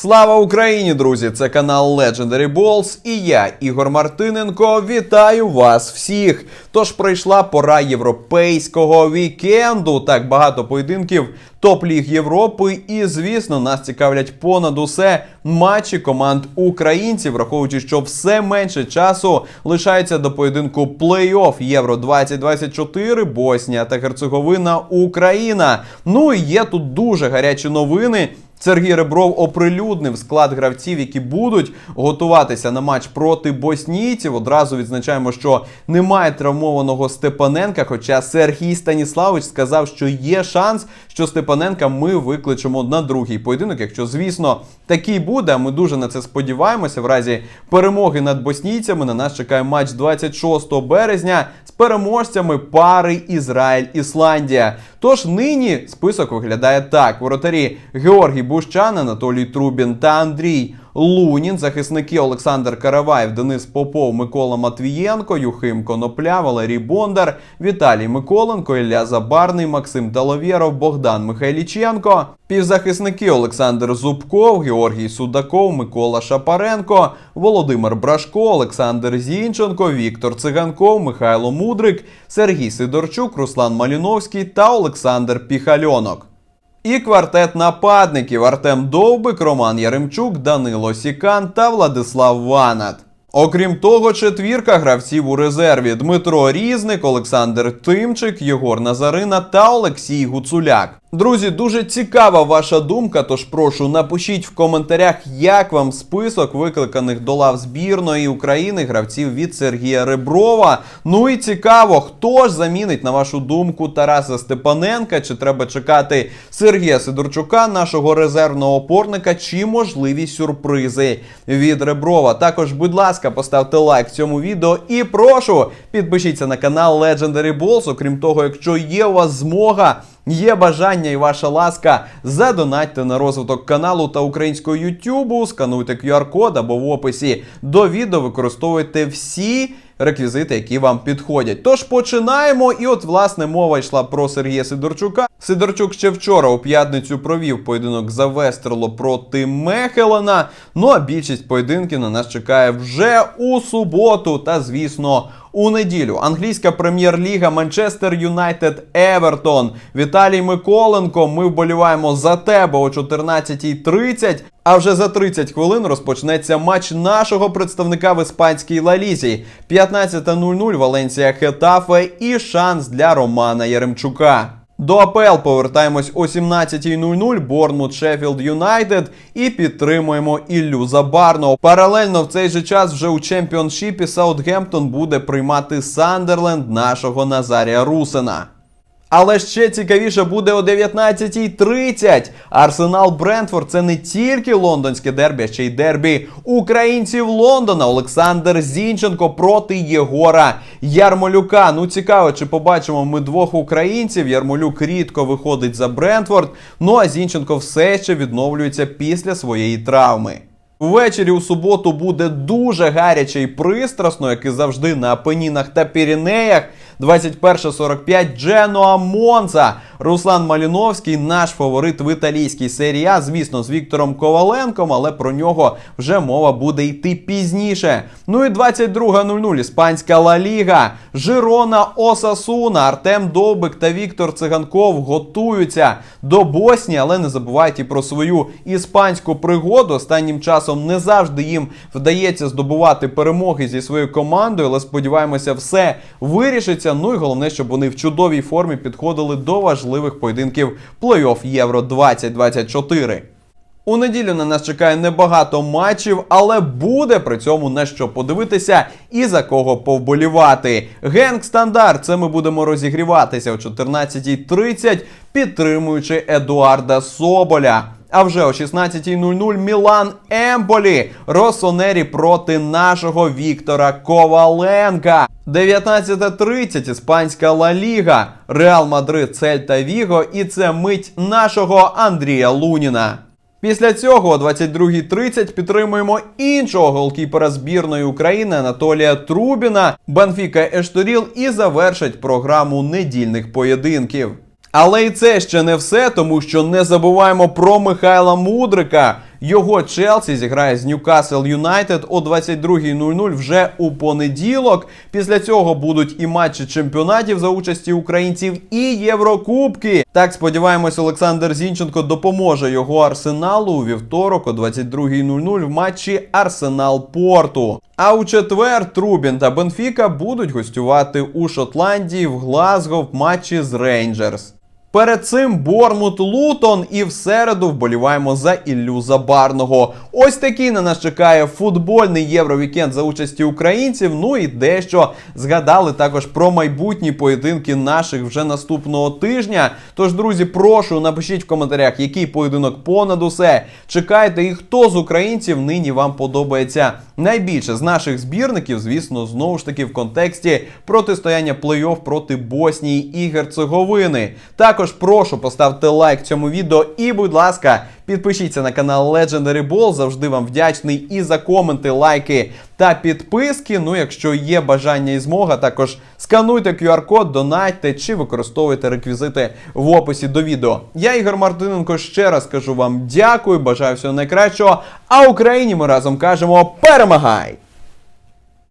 Слава Україні, друзі! Це канал Legendary Balls і я, Ігор Мартиненко, вітаю вас всіх. Тож прийшла пора європейського вікенду. Так багато поєдинків топ-ліг Європи. І, звісно, нас цікавлять понад усе матчі команд українців, враховуючи, що все менше часу лишається до поєдинку плей-офф Євро 2024, Боснія та Герцеговина, Україна. Ну і є тут дуже гарячі новини. Сергій Ребров оприлюднив склад гравців, які будуть готуватися на матч проти боснійців. Одразу відзначаємо, що немає травмованого Степаненка. Хоча Сергій Станіславович сказав, що є шанс, що Степаненка ми викличемо на другий поєдинок. Якщо, звісно, такий буде, ми дуже на це сподіваємося. В разі перемоги над боснійцями на нас чекає матч 26 березня з переможцями пари Ізраїль-Ісландія. Тож нині список виглядає так: воротарі Георгій Бущан, Анатолій Трубін та Андрій Лунін, захисники Олександр Караваєв, Денис Попов, Микола Матвієнко, Юхим Конопля, Валерій Бондар, Віталій Миколенко, Ілля Забарний, Максим Таловєров, Богдан Михайліченко, півзахисники Олександр Зубков, Георгій Судаков, Микола Шапаренко, Володимир Брашко, Олександр Зінченко, Віктор Циганков, Михайло Мудрик, Сергій Сидорчук, Руслан Маліновський та Олександр Піхальонок. І квартет нападників Артем Довбик, Роман Яремчук, Данило Сікан та Владислав Ванат. Окрім того, четвірка гравців у резерві Дмитро Різник, Олександр Тимчик, Єгор Назарина та Олексій Гуцуляк. Друзі, дуже цікава ваша думка. Тож прошу напишіть в коментарях, як вам список викликаних до лав збірної України гравців від Сергія Реброва. Ну і цікаво, хто ж замінить на вашу думку Тараса Степаненка? Чи треба чекати Сергія Сидорчука, нашого резервного опорника, чи можливі сюрпризи від Реброва? Також, будь ласка, поставте лайк цьому відео і прошу підпишіться на канал Legendary Balls. Окрім того, якщо є у вас змога. Є бажання і ваша ласка, задонатьте на розвиток каналу та українського Ютубу, скануйте QR-код або в описі до відео використовуйте всі реквізити, які вам підходять. Тож починаємо. І от, власне, мова йшла про Сергія Сидорчука. Сидорчук ще вчора у п'ятницю провів поєдинок за Вестерло проти Мехелена. Ну а більшість поєдинків на нас чекає вже у суботу та, звісно, у неділю. Англійська прем'єр-ліга Манчестер Юнайтед Евертон. Віталій Миколенко. Ми вболіваємо за тебе о 14.30. А вже за 30 хвилин розпочнеться матч нашого представника в іспанській лалізі. 15.00 Валенсія Хетафе і шанс для Романа Яремчука. До АПЛ повертаємось о 17.00 Борнмут Шеффілд Юнайтед і підтримуємо Іллю Забарного. Паралельно в цей же час вже у чемпіоншіпі Саутгемптон буде приймати Сандерленд нашого Назарія Русена. Але ще цікавіше буде о 19.30. Арсенал Брентфорд це не тільки лондонське дербі, а ще й дербі українців Лондона. Олександр Зінченко проти Єгора Ярмолюка. Ну цікаво, чи побачимо ми двох українців. Ярмолюк рідко виходить за Брентфорд. Ну а Зінченко все ще відновлюється після своєї травми. Ввечері у суботу буде дуже гаряче і пристрасно, як і завжди на Апенінах та Пірінеях. 21.45 Дженуа Монца. Руслан Маліновський, наш фаворит в італійській серії А, звісно, з Віктором Коваленком, але про нього вже мова буде йти пізніше. Ну і 22.00 Іспанська Ла Ліга. Жирона Осасуна, Артем Довбик та Віктор Циганков готуються до Боснії, але не забувайте про свою іспанську пригоду. Останнім часом не завжди їм вдається здобувати перемоги зі своєю командою, але сподіваємося, все вирішиться. Ну і головне, щоб вони в чудовій формі підходили до важливих поєдинків плей-офф Євро 2024. У неділю на нас чекає небагато матчів, але буде при цьому на що подивитися і за кого повболівати. Генк стандарт. Це ми будемо розігріватися о 14.30, підтримуючи Едуарда Соболя. А вже о 16.00 Мілан Емполі Росонері проти нашого Віктора Коваленка. 19.30 Іспанська Ла Ліга, Реал Мадрид, Цельта Віго, і це мить нашого Андрія Луніна. Після цього о 22.30 підтримуємо іншого голкіпера збірної України Анатолія Трубіна, Банфіка Ешторіл і завершить програму недільних поєдинків. Але і це ще не все, тому що не забуваємо про Михайла Мудрика. Його Челсі зіграє з Ньюкасл Юнайтед о 22.00 вже у понеділок. Після цього будуть і матчі чемпіонатів за участі українців, і Єврокубки. Так сподіваємось, Олександр Зінченко допоможе його арсеналу у вівторок о 22.00 в матчі Арсенал Порту. А у четвер Трубін та Бенфіка будуть гостювати у Шотландії в Глазго в матчі з Рейнджерс. Перед цим Бормут Лутон і в середу вболіваємо за Іллю Забарного. Ось такий на нас чекає футбольний євровікенд за участі українців. Ну і дещо згадали також про майбутні поєдинки наших вже наступного тижня. Тож, друзі, прошу напишіть в коментарях, який поєдинок понад усе чекаєте, і хто з українців нині вам подобається найбільше з наших збірників, звісно, знову ж таки в контексті протистояння плей-офф проти Боснії і Герцеговини. Також прошу поставте лайк цьому відео і, будь ласка, підпишіться на канал Legendary Ball. Завжди вам вдячний і за коменти, лайки та підписки. Ну, якщо є бажання і змога, також скануйте QR-код, донатьте чи використовуйте реквізити в описі до відео. Я Ігор Мартиненко ще раз кажу вам дякую, бажаю всього найкращого. А Україні ми разом кажемо перемагай!